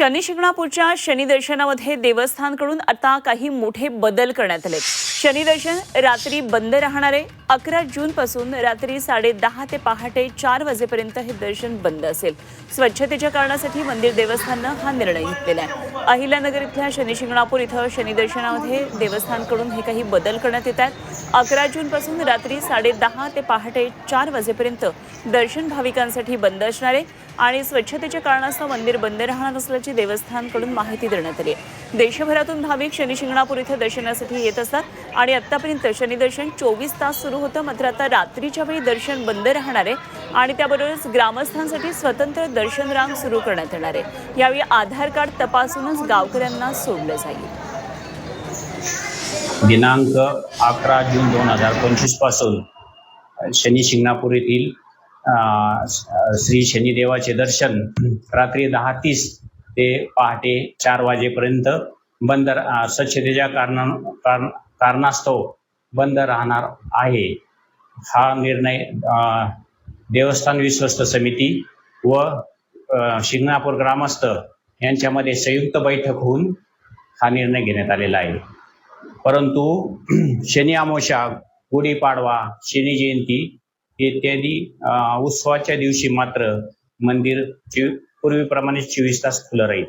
शनिशिंगणापूरच्या शनिदर्शनामध्ये देवस्थानकडून आता काही मोठे बदल करण्यात आले शनिदर्शन रात्री बंद राहणार आहे. अकरा जूनपासून रात्री साडे दहा ते पहाटे चार वाजेपर्यंत हे दर्शन बंद असेल. स्वच्छतेच्या कारणासाठी मंदिर देवस्थाननं हा निर्णय घेतलेला आहे. अहिल्यानगर इथल्या शनिशिंगणापूर इथं शनिदर्शनामध्ये देवस्थानकडून हे काही बदल करण्यात येत आहेत. अकरा जूनपासून रात्री साडेदहा ते पहाटे चार वाजेपर्यंत दर्शन भाविकांसाठी बंद असणार आहे आणि स्वच्छतेच्या कारणास्तव मंदिर बंद राहणार असल्याची देवस्थानकडून माहिती देण्यात आली आहे. देशभरातून भाविक शनिशिंगणापूर इथे इथं दर्शनासाठी येत असतात आणि आतापर्यंत शनिदर्शन चोवीस तास सुरू होतं मात्र आता रात्रीच्या वेळी दर्शन बंद राहणार आहे आणि त्याबरोबरच ग्रामस्थांसाठी स्वतंत्र दर्शन रांग सुरू करण्यात येणार आहे. यावेळी आधार कार्ड तपासूनच गावकऱ्यांना सोडलं जाईल. दिनांक अकरा जून दोन हजार पंचवीसपासून शनी शिंगणापूर येथील श्री शनिदेवाचे दर्शन रात्री दहा तीस ते पहाटे चार वाजेपर्यंत बंद स्वच्छतेच्या कारणा कारण कारणास्तव बंद राहणार आहे. हा निर्णय देवस्थान विश्वस्त समिती व शिंगणापूर ग्रामस्थ यांच्यामध्ये संयुक्त बैठक होऊन हा निर्णय घेण्यात आलेला आहे. परंतु शनी अमावस्या गुढीपाडवा शनी जयंती इत्यादी उत्सवाच्या दिवशी मात्र मंदिर पूर्वीप्रमाणे चोवीस तास खुलं राहील.